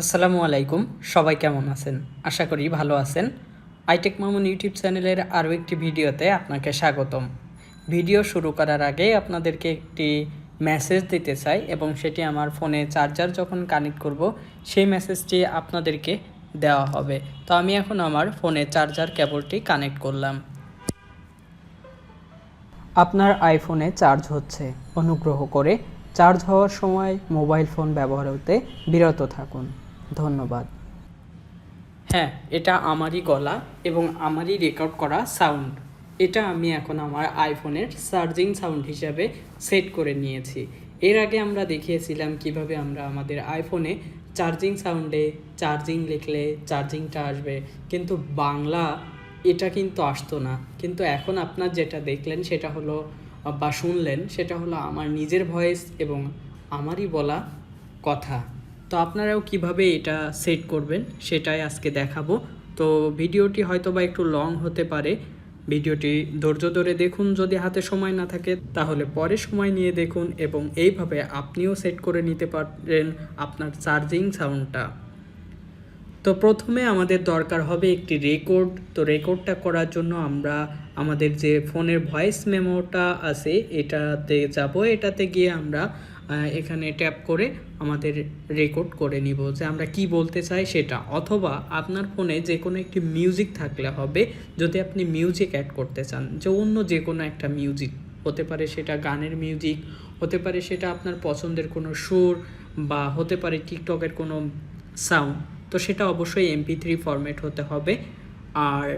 আসসালামু আলাইকুম, সবাই কেমন আছেন? আশা করি ভালো আছেন। আইটেক মামুন ইউটিউব চ্যানেলের আরও একটি ভিডিওতে আপনাকে স্বাগতম। ভিডিও শুরু করার আগে আপনাদেরকে একটি মেসেজ দিতে চাই এবং সেটি আমার ফোনে চার্জার যখন কানেক্ট করব, সেই মেসেজটি আপনাদেরকে দেওয়া হবে। তো আমি এখন আমার ফোনে চার্জার কেবলটি কানেক্ট করলাম। আপনার আইফোনে চার্জ হচ্ছে। অনুগ্রহ করে চার্জ হওয়ার সময় মোবাইল ফোন ব্যবহার হতে বিরত থাকুন। ধন্যবাদ। হ্যাঁ এটা আমারই গলা এবং আমারই রেকর্ড করা সাউন্ড এটা আমি এখন আমার আইফোনের চার্জিং সাউন্ড হিসাবে সেট করে নিয়েছি। এর আগে আমরা দেখিয়েছিলাম কীভাবে আমরা আমাদের আইফোনে চার্জিং সাউন্ডে চার্জিং লিখলে চার্জিংটা আসবে। কিন্তু বাংলা এটা কিন্তু আসতো না। কিন্তু এখন আপনার যেটা দেখলেন সেটা হলো, বা শুনলেন সেটা হলো আমার নিজের ভয়েস এবং আমারই বলা কথা। তো আপনারাও কীভাবে এটা সেট করবেন সেটাই আজকে দেখাবো। তো ভিডিওটি হয়তো বা একটু লং হতে পারে। ভিডিওটি ধৈর্য ধরে দেখুন যদি হাতে সময় না থাকে, তাহলে পরে সময় নিয়ে দেখুন এবং এইভাবে আপনিও সেট করে নিতে পারেন আপনার চার্জিং সাউন্ডটা তো প্রথমে আমাদের দরকার হবে একটি রেকর্ড তো রেকর্ডটা করার জন্য আমরা আমাদের যে ফোনের ভয়েস মেমোটা আছে, এটাতে যাব। এটাতে গিয়ে আমরা এখানে ট্যাপ করে আমাদের রেকর্ড করে নিব যে আমরা কি বলতে চাই সেটা। অথবা আপনার ফোনে যে কোনো একটি মিউজিক থাকলে হবে, যদি আপনি মিউজিক অ্যাড করতে চান, যে অন্য যে কোনো একটা মিউজিক হতে পারে সেটা গানের মিউজিক হতে পারে সেটা আপনার পছন্দের কোনো সুর, বা হতে পারে টিকটকের কোনো সাউন্ড তো সেটা অবশ্যই এমপি থ্রি ফরম্যাট হতে হবে। আর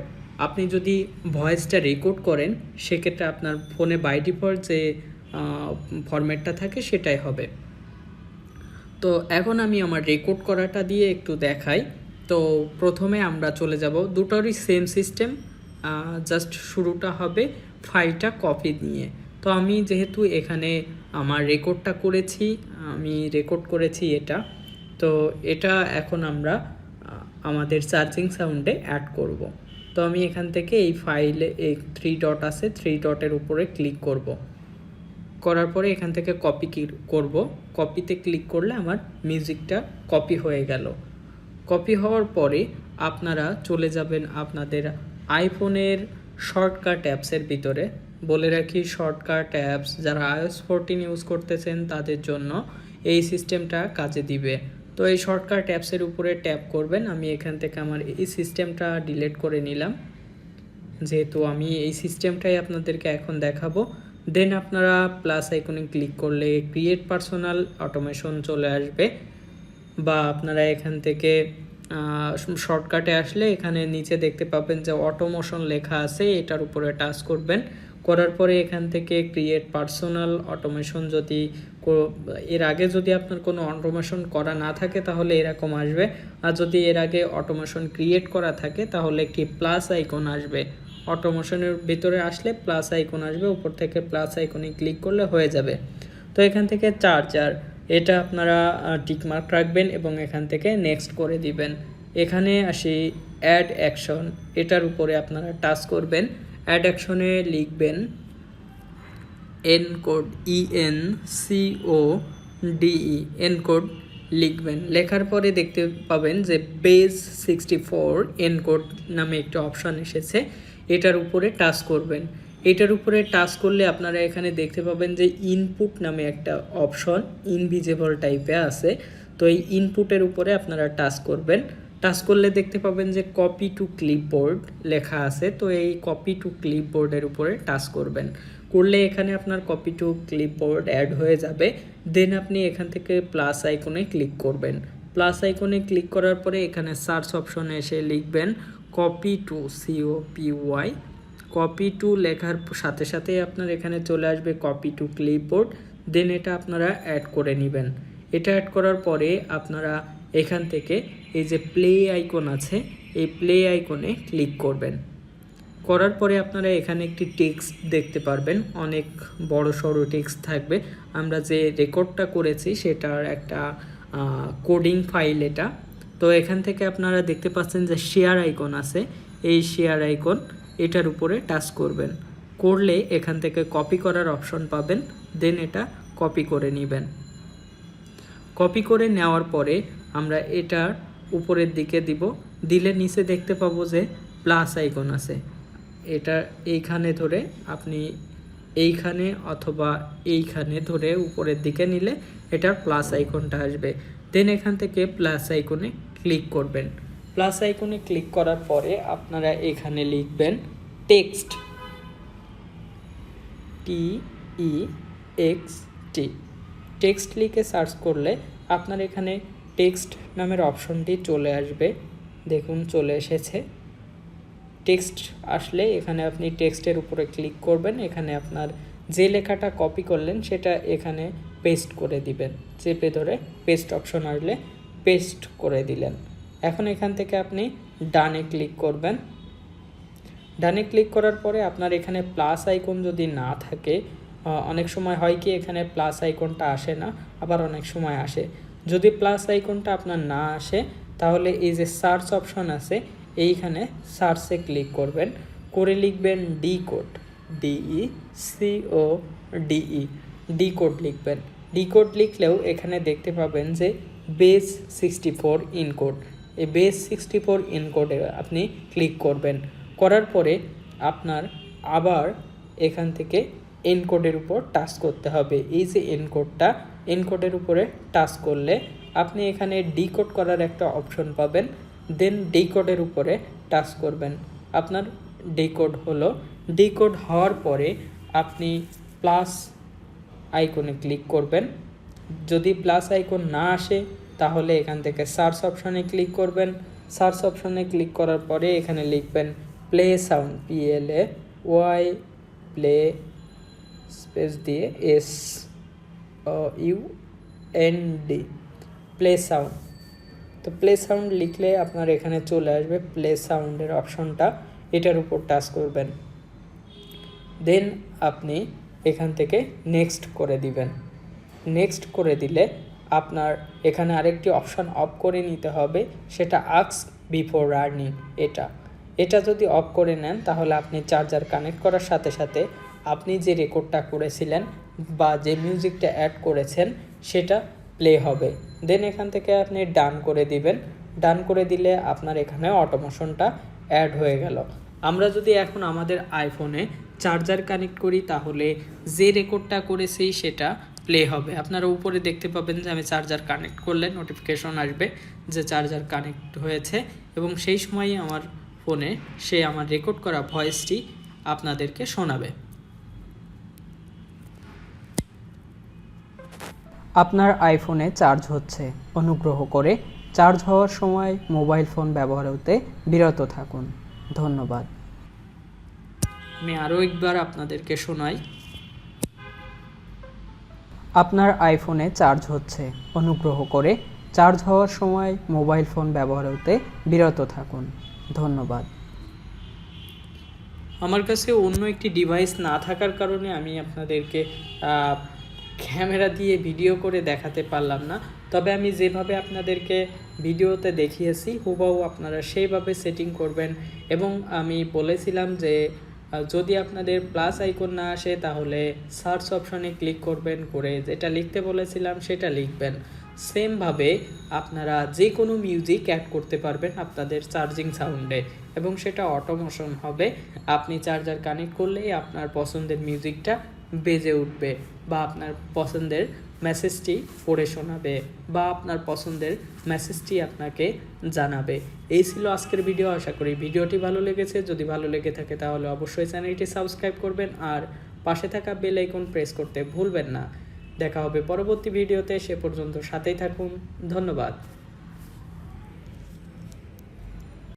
আপনি যদি ভয়েসটা রেকর্ড করেন, সেক্ষেত্রে আপনার ফোনে বাই ডিফল্ট যে ফরম্যাটটা থাকে সেটাই হবে। তো এখন আমি আমার রেকর্ড করাটা দিয়ে একটু দেখাই। তো প্রথমে আমরা চলে যাব, দুটোরই সেম সিস্টেম জাস্ট শুরুটা হবে ফাইলটা কপি নিয়ে তো আমি যেহেতু এখানে আমার রেকর্ডটা করেছি, আমি রেকর্ড করেছি এটা, তো এটা এখন আমরা আমাদের চার্জিং সাউন্ডে অ্যাড করব। তো আমি এখান থেকে এই ফাইলে এই থ্রি ডট আছে থ্রি ডটের উপরে ক্লিক করব। করার পরে এখান থেকে কপি করব? কপিতে ক্লিক করলে আমার মিউজিকটা কপি হয়ে গেল। কপি হওয়ার পরে আপনারা চলে যাবেন আপনাদের আইফোনের শর্টকাট অ্যাপসের ভিতরে। বলে রাখি শর্টকাট অ্যাপস যারা আইওএস ফোরটিন ইউজ করতেছেন তাদের জন্য এই সিস্টেমটা কাজে দিবে। তো এই শর্টকাট অ্যাপসের উপরে ট্যাপ করবেন, আমি এখান থেকে আমার এই সিস্টেমটা ডিলিট করে নিলাম। যেহেতু আমি এই সিস্টেমটাই আপনাদেরকে এখন দেখাবো দেন আপনারা প্লাস আইকনে ক্লিক করলে ক্রিয়েট পার্সোনাল অটোমেশন চলে আসবে বা আপনারা এখান থেকে শর্টকাটে আসলে এখানে নিচে দেখতে পাবেন যে অটোমোশন লেখা আছে, এটার উপরে টাচ করবেন। করার পরে এখান থেকে ক্রিয়েট পার্সোনাল অটোমেশন যদি এর আগে যদি আপনার কোনো অটোমেশন করা না থাকে তাহলে এরকম আসবে। আর যদি এর আগে অটোমেশন ক্রিয়েট করা থাকে তাহলে একটি প্লাস আইকন আসবে? অটোমেশনের ভিতরে আসলে প্লাস আইকন আসবে, উপর থেকে প্লাস আইকনে ক্লিক করলে হয়ে যাবে। তো এখান থেকে চার্জার এটা আপনারা টিকমার্ক রাখবেন এবং এখান থেকে নেক্সট করে দিবেন। এখানে আসি অ্যাড অ্যাকশন এটার উপরে আপনারা টাচ করবেন। অ্যাড অ্যাকশনে লিখবেন encode E N C O D E encode লিখবেন। লেখার পরে দেখতে পাবেন যে base sixty four encode নামে একটা অপশান এসেছে। এটার উপরে টাচ করবেন। এটার উপরে টাচ করলে আপনারা এখানে দেখতে পাবেন যে ইনপুট নামে একটা অপশন ইনভিজিবল টাইপে আছে। তো এই ইনপুটের উপরে আপনারা টাচ করবেন। টাচ করলে দেখতে পাবেন যে কপি টু ক্লিপবোর্ড লেখা আছে। তো এই কপি টু ক্লিপবোর্ডের উপরে টাচ করবেন। করলে এখানে আপনার কপি টু ক্লিপবোর্ড অ্যাড হয়ে যাবে। দেন আপনি এখান থেকে প্লাস আইকনে ক্লিক করবেন। প্লাস আইকনে ক্লিক করার পরে এখানে সার্চ অপশনে এসে লিখবেন copy to C O P Y copy to লেখার সাথে সাথে আপনার এখানে চলে আসবে কপি টু ক্লিপবোর্ড দেন এটা আপনারা অ্যাড করে নেবেন। এটা অ্যাড করার পরে আপনারা এখান থেকে এই যে প্লে আইকন আছে, এই প্লে আইকনে ক্লিক করবেন। করার পরে আপনারা এখানে একটি টেক্সট দেখতে পারবেন, অনেক বড় সড়ো টেক্সট থাকবে। আমরা যে রেকর্ডটা করেছি সেটার একটা কোডিং ফাইল এটা তো এখান থেকে আপনারা দেখতে পাচ্ছেন যে শেয়ার আইকন আছে। এই শেয়ার আইকন এটার উপরে টাচ করবেন। করলে এখান থেকে কপি করার অপশন পাবেন দেন এটা কপি করে নেবেন। কপি করে নেওয়ার পরে আমরা এটার উপরের দিকে দিব। দিলে নিচে দেখতে পাবো যে প্লাস আইকন আছে। এটা এইখানে ধরে আপনি এইখানে অথবা এইখানে ধরে উপরের দিকে নিলে এটার প্লাস আইকনটা আসবে। দেন এখান থেকে প্লাস আইকনে ক্লিক করবেন। প্লাস আইকনে ক্লিক করার পরে আপনারা এখানে লিখবেন text T E X T text লিখে সার্চ করলে আপনার এখানে টেক্সট নামের অপশনটি চলে আসবে। দেখুন, চলে এসেছে। টেক্সট আসলে এখানে আপনি টেক্সটের উপরে ক্লিক করবেন। এখানে আপনার যে লেখাটা কপি করলেন, সেটা এখানে পেস্ট করে দিবেন। চেপে ধরে পেস্ট অপশন আসলে পেস্ট করে দিলেন। এখন এখান থেকে আপনি ডানে ক্লিক করবেন। ডানে ক্লিক করার পরে আপনার এখানে প্লাস আইকন যদি না থাকে অনেক সময় হয় কি এখানে প্লাস আইকনটা আসে না, আবার অনেক সময় আসে। যদি প্লাস আইকনটা আপনার না আসে, তাহলে এই যে সার্চ অপশন আছে, এইখানে সার্চে ক্লিক করবেন। করে লিখবেন decode D E C O D E decode লিখবেন। ডি কোড লিখলেও এখানে দেখতে পাবেন যে বেস সিক্সটি ফোর ইনকোড। এই বেস সিক্সটি ফোর ইনকোডে আপনি ক্লিক করবেন। করার পরে আপনার আবার এখান থেকে এনকোডের উপর টাচ করতে হবে। এই যে এনকোডটা এনকোডের উপরে টাচ করলে আপনি এখানে ডিকোড করার একটা অপশন পাবেন। দেন ডিকোডের উপরে টাচ করবেন। আপনার ডিকোড হলো। ডিকোড হওয়ার পরে আপনি প্লাস আইকনে ক্লিক করবেন। যদি প্লাস আইকন না আসে, তাহলে এখান থেকে সার্চ অপশনে ক্লিক করবেন। সার্চ অপশনে ক্লিক করার পরে এখানে লিখবেন play sound P L A Y play space দিয়ে S U N D play sound তো প্লে সাউন্ড লিখলে আপনার এখানে চলে আসবে প্লে সাউন্ডের অপশনটা এটার উপর টাচ করবেন। দেন আপনি এখান থেকে নেক্সট করে দিবেন। নেক্সট করে দিলে আপনার এখানে আরেকটি অপশন অফ করে নিতে হবে, সেটা আক্স বিফোর রানিং এটা। এটা যদি অফ করে নেন, তাহলে আপনি চার্জার কানেক্ট করার সাথে সাথে আপনি যে রেকর্ডটা করেছিলেন বা যে মিউজিকটা অ্যাড করেছেন, সেটা প্লে হবে। দেন এখান থেকে আপনি ডান করে দিবেন। ডান করে দিলে আপনার এখানে অটোমোশনটা অ্যাড হয়ে গেল। আমরা যদি এখন আমাদের আইফোনে চার্জার কানেক্ট করি, তাহলে যে রেকর্ডটা করেছি, সেটা প্লে হবে। আপনারা উপরে দেখতে পাবেন যে আমি চার্জার কানেক্ট করলে নোটিফিকেশন আসবে যে চার্জার কানেক্ট হয়েছে এবং সেই সময়ই আমার ফোনে সে আমার রেকর্ড করা ভয়েসটি আপনাদেরকে শোনাবে। আপনার আইফোনে চার্জ হচ্ছে। অনুগ্রহ করে চার্জ হওয়ার সময় মোবাইল ফোন ব্যবহার হতে বিরত থাকুন। ধন্যবাদ। আমি আরও একবার আপনাদেরকে শোনাই। আপনার আইফোনে চার্জ হচ্ছে। অনুগ্রহ করে চার্জ হওয়ার সময় মোবাইল ফোন ব্যবহার হতে বিরত থাকুন। ধন্যবাদ। আমার কাছে অন্য একটি ডিভাইস না থাকার কারণে আমি আপনাদেরকে ক্যামেরা দিয়ে ভিডিও করে দেখাতে পারলাম না। তবে আমি যেভাবে আপনাদেরকে ভিডিওতে দেখিয়েছি, হুবাহু আপনারা সেইভাবে সেটিং করবেন। এবং আমি বলেছিলাম যে যদি আপনাদের প্লাস আইকন না আসে, তাহলে সার্চ অপশনে ক্লিক করবেন, করে যেটা লিখতে বলেছিলাম সেটা লিখবেন। সেমভাবে আপনারা যে কোনো মিউজিক অ্যাড করতে পারবেন আপনাদের চার্জিং সাউন্ডে এবং সেটা অটোমোশন হবে। আপনি চার্জার কানেক্ট করলেই আপনার পছন্দের মিউজিকটা বেজে উঠবে, বা আপনার পছন্দের মেসেজটি পড়ে শোনাবে বা আপনার পছন্দের মেসেজটি আপনাকে জানাবে। এই ছিল আজকের ভিডিও, আশা করি ভিডিওটি ভালো লেগেছে। যদি ভালো লেগে থাকে তাহলে অবশ্যই চ্যানেলটি সাবস্ক্রাইব করবেন আর পাশে থাকা বেল আইকন প্রেস করতে ভুলবেন না। দেখা হবে পরবর্তী ভিডিওতে, সে পর্যন্ত সাথেই থাকুন। ধন্যবাদ।